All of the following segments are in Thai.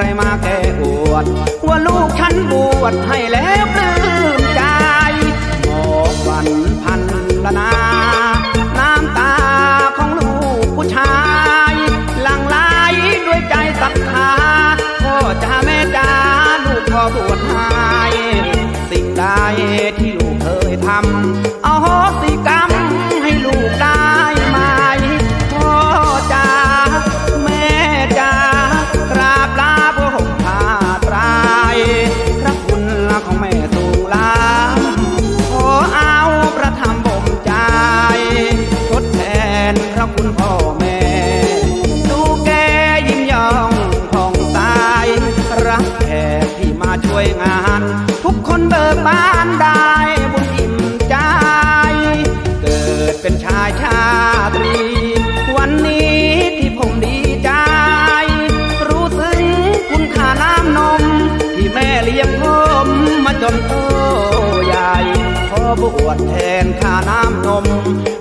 ใครมาแกอวด ว่าลูกฉันบวชให้แล้ว ทุกบานได้บุญอิ่มใจ เกิดเป็นชายชาตรี วันนี้ที่ผมดีใจ รู้สึกคุณค่าน้ำนม ที่แม่เลี้ยงผมมาจนโตใหญ่ขอบวชแทนค่าน้ำนม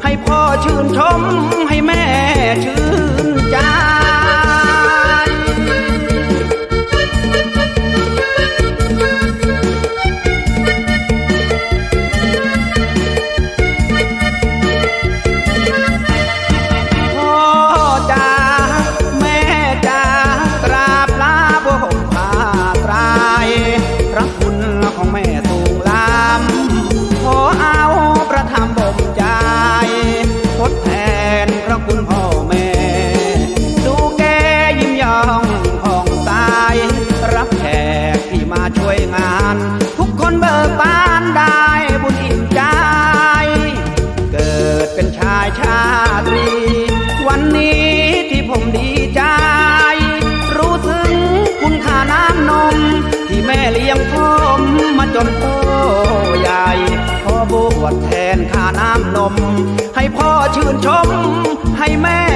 ให้พ่อชื่นชมให้แม่ชื่น มาช่วยงาน ทุกคนเบิกบานได้บุญอิ่มใจ เกิดเป็นชายชาตรี วันนี้ที่ผมดีใจ รู้ถึงคุณค่าน้ำนม ที่แม่เลี้ยงผมมาจนโตใหญ่ขอบวชแทนค่าน้ำนม ให้พ่อชื่นชมให้แม่